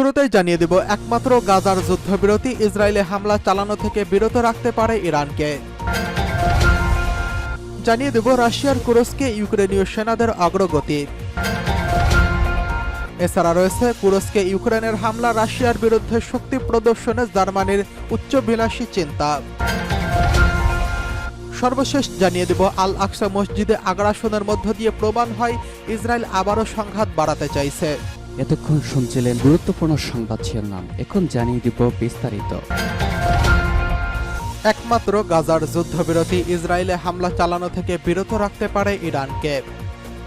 শুরুতেই জানিয়ে দেব, একমাত্র গাজার যুদ্ধবিরতি, ইসরায়েলে হামলা চালানো থেকে বিরত রাখতে পারে ইরানকে। জানিয়ে দেব, রাশিয়ার কুরস্কে ইউক্রেনীয় সেনাদের অগ্রগতি। এছাড়া রয়েছে, কুরস্কে ইউক্রেনের হামলা রাশিয়ার বিরুদ্ধে শক্তি প্রদর্শনে জার্মানির উচ্চবিলাসী চিন্তা। সর্বশেষ জানিয়ে দেব আল আকসা মসজিদে আগ্রাসনের মধ্য দিয়ে প্রমাণ হয়, ইসরায়েল আবারও সংঘাত বাড়াতে চাইছে। এতক্ষণ শুনছিলেন গুরুত্বপূর্ণ সংবাদ শিরোনাম। এখন জানিয়ে দিব বিস্তারিত। একমাত্র গাজার যুদ্ধবিরতি ইসরায়েলে হামলা চালানো থেকে বিরত রাখতে পারে ইরানকে।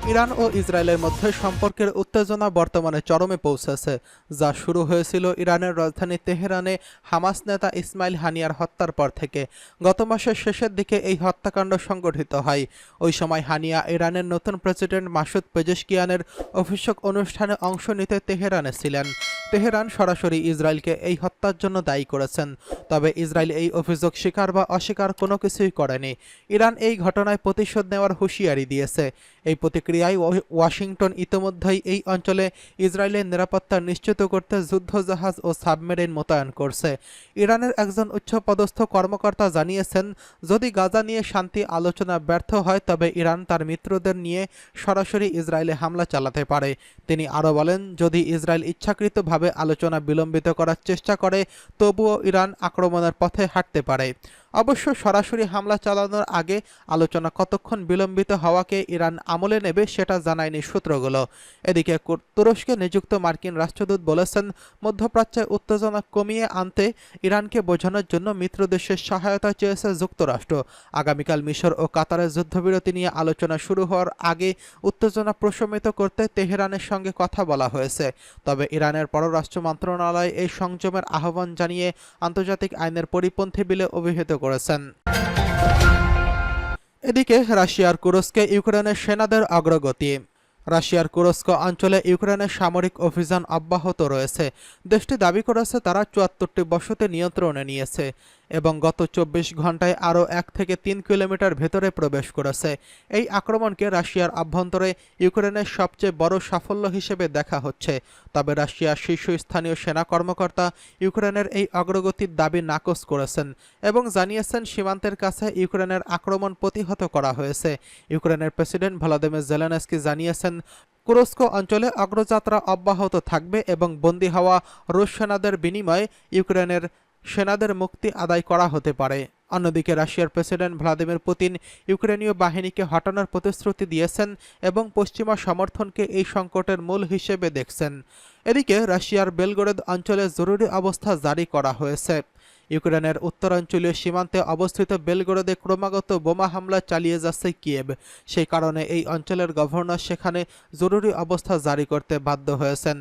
ইরান ও ইসরায়েলের মধ্যে সম্পর্কের উত্তেজনা বর্তমানে চরমে পৌঁছেছে, যা শুরু হয়েছিল ইরানের রাজধানী তেহরানে হামাস নেতা ইসমাইল হানিয়ার হত্যার পর থেকে। গত মাসের শেষের দিকে এই হত্যাকাণ্ড সংগঠিত হয়। ওই সময় হানিয়া ইরানের নতুন প্রেসিডেন্ট মাসুদ পেজেশকিয়ানের অভিষেক অনুষ্ঠানে অংশ নিতে তেহরানে ছিলেন। তেহরান সরাসরি ইসরায়েলকে এই হত্যার জন্য দায়ী করেছেন, তবে ইসরায়েল এই অভিযোগ স্বীকার বা অস্বীকার কোনো কিছুই করেনি। ইরান এই ঘটনায় প্রতিশোধ নেওয়ার হুঁশিয়ারি দিয়েছে। এই প্রতিক্রিয়ায় ওয়া- ওয়াশিংটন ইতোমধ্যেই এই অঞ্চলে ইসরায়েলের নিরাপত্তা নিশ্চিত করতে যুদ্ধজাহাজ ও সাবমেরিন মোতায়েন করছে। ইরানের একজন উচ্চপদস্থ কর্মকর্তা জানিয়েছেন, যদি গাজা নিয়ে শান্তি আলোচনা ব্যর্থ হয়, তবে ইরান তার মিত্রদের নিয়ে সরাসরি ইসরায়েলে হামলা চালাতে পারে। তিনি আরও বলেন, যদি ইসরায়েল ইচ্ছাকৃতভাবে আলোচনা বিলম্বিত করার চেষ্টা করে, তবুও ইরান আক্রমণের পথে হাঁটতে পারে। অবশ্য সরাসরি হামলা চালানোর আগে আলোচনা কতক্ষণ বিলম্বিত হওয়াকে ইরান আমলে নেবে সেটা জানায়নি সূত্রগুলো। এদিকে তুরস্কে নিযুক্ত মার্কিন রাষ্ট্রদূত বলেছেন, মধ্যপ্রাচ্যে উত্তেজনা কমিয়ে আনতে ইরানকে বোঝানোর জন্য মিত্র দেশের সহায়তা চেয়েছে যুক্তরাষ্ট্র। আগামীকাল মিশর ও কাতারের যুদ্ধবিরতি নিয়ে আলোচনা শুরু হওয়ার আগে উত্তেজনা প্রশমিত করতে তেহরানের সঙ্গে কথা বলা হয়েছে। তবে ইরানের পররাষ্ট্র মন্ত্রণালয় এই সংযমের আহ্বান জানিয়ে আন্তর্জাতিক আইনের পরিপন্থী বিলে অভিহিত করেছেন। এদিকে রাশিয়ার কুরস্কে ইউক্রেনের সেনাদের অগ্রগতি। রাশিয়ার কুরস্ক অঞ্চলে ইউক্রেনের সামরিক অভিযান অব্যাহত রয়েছে। দেশটি দাবি করেছে তারা চুয়াত্তরটি বসতি নিয়ন্ত্রণে নিয়েছে। এবং গত চব্বিশ ঘন্টায় আরও এক থেকে তিন কিলোমিটার ভেতরে প্রবেশ করেছে। এই আক্রমণকে রাশিয়ার অভ্যন্তরে ইউক্রেনের সবচেয়ে বড় সাফল্য হিসেবে দেখা হচ্ছে। তবে রাশিয়ার শীর্ষস্থানীয় সেনা কর্মকর্তা ইউক্রেনের এই অগ্রগতির দাবি নাকচ করেছেন এবং জানিয়েছেন সীমান্তের কাছে ইউক্রেনের আক্রমণ প্রতিহত করা হয়েছে। ইউক্রেনের প্রেসিডেন্ট ভলাদিমির জেলেনস্কি জানিয়েছেন, কুরস্ক অঞ্চলে অগ্রযাত্রা অব্যাহত থাকবে এবং বন্দী হওয়া রুশ সেনাদের বিনিময়ে ইউক্রেনের সেনাদের মুক্তি আদায় করা হতে পারে। অন্যদিকে রাশিয়ার প্রেসিডেন্ট ভ্লাদিমির পুতিন ইউক্রেনীয় বাহিনীকে হটানোর প্রতিশ্রুতি দিয়েছেন এবং পশ্চিমা সমর্থনকে এই সংকটের মূল হিসেবে দেখছেন। এদিকে রাশিয়ার বেলগোরেদ অঞ্চলে জরুরি অবস্থা জারি করা হয়েছে। ইউক্রেনের উত্তরাঞ্চলীয় সীমান্তে অবস্থিত বেলগোরদে ক্রমাগত বোমা হামলা চালিয়ে যাচ্ছে কিয়েভ। সেই কারণে এই অঞ্চলের গভর্নর সেখানে জরুরি অবস্থা জারি করতে বাধ্য হয়েছেন।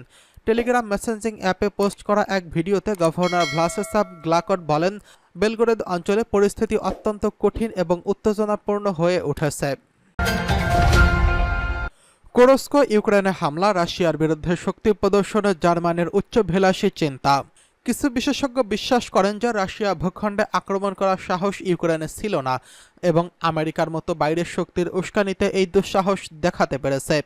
টেলিগ্রাম মেসেঞ্জিং অ্যাপে পোস্ট করা এক ভিডিওতে গভর্নর ভ্লাসেসাব গ্লাকট বলেন বেলগোরেদ অঞ্চলে পরিস্থিতি অত্যন্ত কঠিন এবং উত্তেজনাপূর্ণ হয়ে উঠেছে। কোরস্কো ইউক্রেনে হামলা, রাশিয়ার বিরুদ্ধে শক্তি প্রদর্শনের জার্মানির উচ্চভিলাষী চিন্তা। কিছু বিশেষজ্ঞ বিশ্বাস করেন যে রাশিয়া ভূখণ্ডে আক্রমণ করার সাহস ইউক্রেনে ছিল না এবং আমেরিকার মতো বাইরের শক্তির উস্কানিতে এই দুঃসাহস দেখাতে পেরেছে।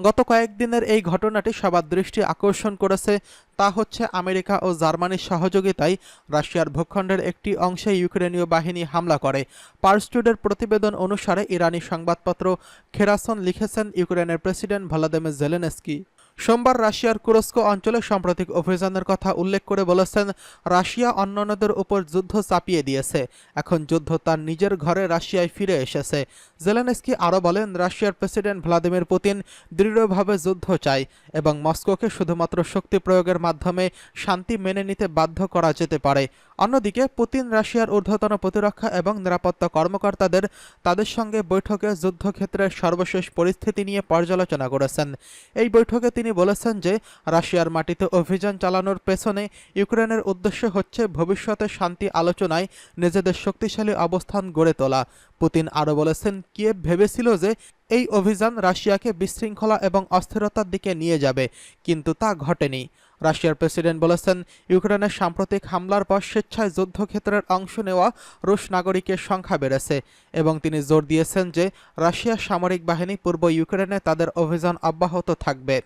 গত কয়েকদিনের এই ঘটনাটি সবার দৃষ্টি আকর্ষণ করেছে। তা হচ্ছে আমেরিকা ও জার্মানির সহযোগিতায় রাশিয়ার ভূখণ্ডের একটি অংশে ইউক্রেনীয় বাহিনী হামলা করে। পার্সটুডের প্রতিবেদন অনুসারে ইরানি সংবাদপত্র খেরাসন লিখেছেন ইউক্রেনের প্রেসিডেন্ট ভলাদিমির জেলেনস্কি। সোমবার রাশিয়ার কুরস্ক অঞ্চলে সাম্প্রতিক অভিযানের কথা উল্লেখ করে বলেছেন, রাশিয়া অন্যান্যদের উপর যুদ্ধ চাপিয়ে দিয়েছে। এখন যুদ্ধ তার নিজের ঘরে রাশিয়ায় ফিরে এসেছে। জেলেনস্কি আরও বলেন, রাশিয়ার প্রেসিডেন্ট ভ্লাদিমির পুতিন দৃঢ়ভাবে যুদ্ধ চায় এবং মস্কোকে শুধুমাত্র শক্তি প্রয়োগের মাধ্যমে শান্তি মেনে নিতে বাধ্য করা যেতে পারে। অন্যদিকে, পুতিন রাশিয়ার ঊর্ধ্বতন প্রতিরক্ষা এবং নিরাপত্তা কর্মকর্তাদের তাদের সঙ্গে বৈঠকে যুদ্ধক্ষেত্রের সর্বশেষ পরিস্থিতি নিয়ে পর্যালোচনা করেছেন। এই বৈঠকে তিনি বলেছেন যে, রাশিয়ার মাটিতে অভিযান চালানোর পেছনে ইউক্রেনের উদ্দেশ্য হচ্ছে ভবিষ্যতে শান্তি আলোচনায় নিজেদের শক্তিশালী অবস্থান গড়ে তোলা। পুতিন আরও বলেছেন, কিয়েভ ভেবেছিল যে এই অভিযান রাশিয়াকে বিশৃঙ্খলা এবং অস্থিরতার দিকে নিয়ে যাবে, কিন্তু তা ঘটেনি। রাশিয়ার প্রেসিডেন্ট বলেছেন, ইউক্রেনের সাম্প্রতিক হামলার পর স্বেচ্ছায় যুদ্ধক্ষেত্রের অংশ নেওয়া রুশ নাগরিকের সংখ্যা বেড়েছে এবং তিনি জোর দিয়েছেন যে রাশিয়ার সামরিক বাহিনী পূর্ব ইউক্রেনে তাদের অভিযান অব্যাহত থাকবে।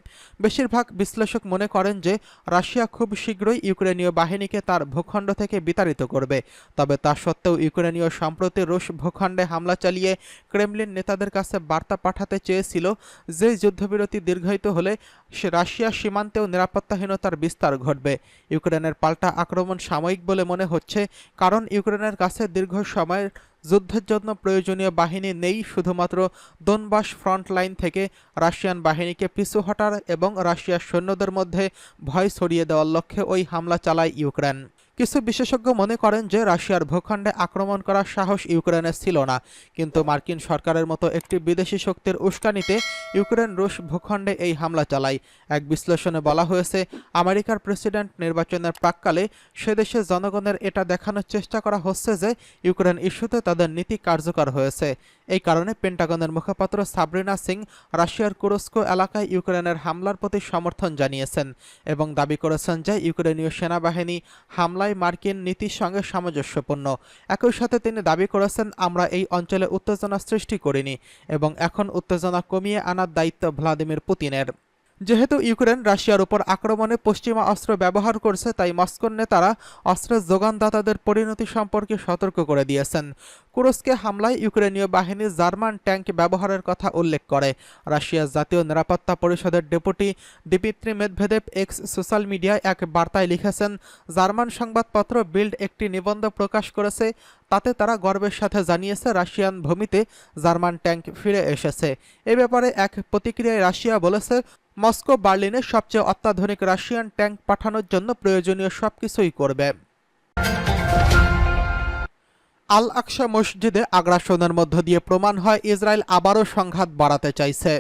বেশিরভাগ বিশ্লেষক মনে করেন যে রাশিয়া খুব শীঘ্রই ইউক্রেনীয় বাহিনীকে তার ভূখণ্ড থেকে বিতাড়িত করবে। তবে তা সত্ত্বেও ইউক্রেনীয় সম্প্রতি রুশ ভূখণ্ডে হামলা চালিয়ে ক্রেমলিন নেতাদের কাছে বার্তা পাঠাতে চেয়েছিল যে যুদ্ধবিরতি দীর্ঘায়িত হলে রাশিয়া সীমান্তেও নিরাপত্তাহীনতার বিস্তার ঘটবে। ইউক্রেনের পাল্টা আক্রমণ সাময়িক বলে মনে হচ্ছে, কারণ ইউক্রেনের কাছে দীর্ঘ সময়ের যুদ্ধের জন্য প্রয়োজনীয় বাহিনী নেই, শুধুমাত্র দোনবাস ফ্রন্ট লাইন থেকে রাশিয়ান বাহিনীকে পিছু হটার এবং রাশিয়ার সৈন্যদের মধ্যে ভয় ছড়িয়ে দেওয়ার লক্ষ্যে ওই হামলা চালায় ইউক্রেন। কিছু বিশেষজ্ঞ মনে করেন যে রাশিয়ার ভূখণ্ডে আক্রমণ করার সাহস ইউক্রেনের ছিল না। কিন্তু মার্কিন সরকারের মতো একটি বিদেশি শক্তির উস্কানিতে ইউক্রেন রুশ ভূখণ্ডে এই হামলা চালায়। এক বিশ্লেষণে বলা হয়েছে, আমেরিকার প্রেসিডেন্ট নির্বাচনের প্রাককালে সে দেশের জনগণের এটা দেখানোর চেষ্টা করা হচ্ছে যে ইউক্রেন ইস্যুতে তাদের নীতি কার্যকর হয়েছে। এই কারণে পেন্টাগনের মুখপাত্র সাবরিনা সিং রাশিয়ার কুরস্কো এলাকায় ইউক্রেনের হামলার প্রতি সমর্থন জানিয়েছেন এবং দাবি করেছেন যে ইউক্রেনীয় সেনাবাহিনী হামলায় মার্কিন নীতির সঙ্গে সামঞ্জস্যপূর্ণ। একই সাথে তিনি দাবি করেছেন, আমরা এই অঞ্চলে উত্তেজনা সৃষ্টি করিনি এবং এখন উত্তেজনা কমিয়ে আনার দায়িত্ব ভ্লাদিমির পুতিনের। যেহেতু ইউক্রেন রাশিয়ার উপর আক্রমণে পশ্চিমা অস্ত্র ব্যবহার করছে, তাই মস্কোর নেতারা অস্ত্রের যোগানদাতাদের পরিণতি সম্পর্কে সতর্ক করে দিয়েছেন। কুরস্কে হামলায় ইউক্রেনীয় বাহিনী জার্মান ট্যাঙ্ক ব্যবহারের কথা উল্লেখ করে। রাশিয়ার জাতীয় নিরাপত্তা পরিষদের deputy Dmitry Medvedev X social মিডিয়ায় এক বার্তায় লিখেছেন, জার্মান সংবাদপত্র বিল্ড একটি নিবন্ধ প্রকাশ করেছে, তাতে তারা গর্বের সাথে জানিয়েছে রাশিয়ান ভূমিতে জার্মান ট্যাঙ্ক ফিরে এসেছে। এ ব্যাপারে এক প্রতিক্রিয়ায় রাশিয়া বলেছে মস্কো, বার্লিনে সবচেয়ে অত্যাধুনিক রাশিয়ান ট্যাঙ্ক পাঠানোর জন্য প্রয়োজনীয় সবকিছুই করবে। আল আকসা মসজিদে আগ্রাসনের মধ্য দিয়ে প্রমাণ হয়, ইসরায়েল আবারও সংঘাত বাড়াতে চাইছে।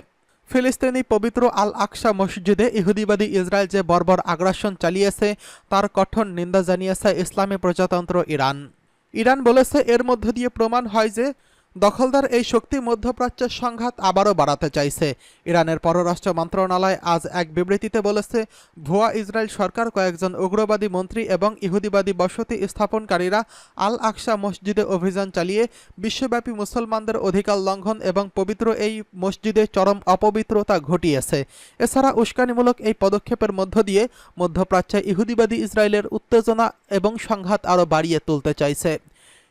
ফিলিস্তিনি পবিত্র আল আকসা মসজিদে ইহুদিবাদী ইসরায়েল যে বর্বর আগ্রাসন চালিয়েছে, তার কঠোর নিন্দা জানিয়েছে ইসলামী প্রজাতন্ত্র ইরান। ইরান বলেছে, এর মধ্য দিয়ে প্রমাণ হয় যে দখলদার এই শক্তি মধ্যপ্রাচ্যের সংঘাত আবারও বাড়াতে চাইছে। ইরানের পররাষ্ট্র মন্ত্রণালয় আজ এক বিবৃতিতে বলেছে, ভুয়া ইসরায়েল সরকার কয়েকজন উগ্রবাদী মন্ত্রী এবং ইহুদিবাদী বসতি স্থাপনকারীরা আল আকসা মসজিদে অভিযান চালিয়ে বিশ্বব্যাপী মুসলমানদের অধিকার লঙ্ঘন এবং পবিত্র এই মসজিদে চরম অপবিত্রতা ঘটিয়েছে। এছাড়া উস্কানিমূলক এই পদক্ষেপের মধ্য দিয়ে মধ্যপ্রাচ্যে ইহুদিবাদী ইসরায়েলের উত্তেজনা এবং সংঘাত আরও বাড়িয়ে তুলতে চাইছে।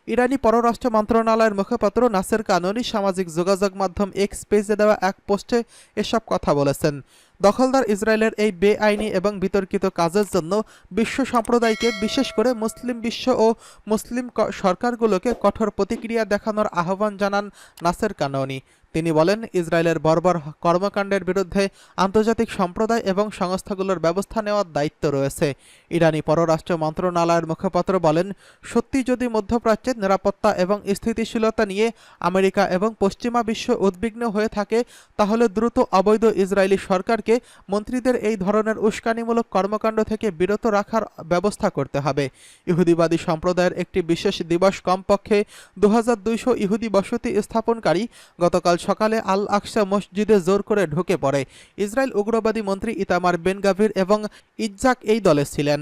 ইরানি পররাষ্ট্র মন্ত্রণালয়ের মুখপাত্র নাসের কানুনি সামাজিক যোগাযোগ মাধ্যম এক্স পেজে দেওয়া এক পোস্টে এসব কথা বলেছেন। দখলদার ইসরায়েলের এই বেআইনি এবং বিতর্কিত কাজের জন্য বিশ্ব সম্প্রদায়কে, বিশেষ করে মুসলিম বিশ্ব ও মুসলিম সরকারগুলোকে কঠোর প্রতিক্রিয়া দেখানোর আহ্বান জানান নাসের কাননি। তিনি বলেন, ইসরায়েলের বর্বর কর্মকাণ্ডের বিরুদ্ধে আন্তর্জাতিক সম্প্রদায় এবং সংস্থাগুলোর ব্যবস্থা নেওয়ার দায়িত্ব রয়েছে। ইরানি পররাষ্ট্র মন্ত্রণালয়ের মুখপাত্র বলেন, সত্যি যদি মধ্যপ্রাচ্যের নিরাপত্তা এবং স্থিতিশীলতা নিয়ে আমেরিকা এবং পশ্চিমা বিশ্ব উদ্বিগ্ন হয়ে থাকে, তাহলে দ্রুত অবৈধ ইসরায়েলি সরকারকে মন্ত্রীদের এই ধরনের উস্কানিমূলক কর্মকাণ্ড থেকে বিরত রাখার ব্যবস্থা করতে হবে। ইহুদিবাদী সম্প্রদায়ের একটি বিশেষ দিবস কমপক্ষে দু হাজার দুইশ ইহুদি বসতি স্থাপনকারী গতকাল সকালে আল আকসা মসজিদে জোর করে ঢুকে পড়ে। ইসরায়েল উগ্রবাদী মন্ত্রী ইতামার বেনগাভির এবং ইজ্জাক এই দলে ছিলেন।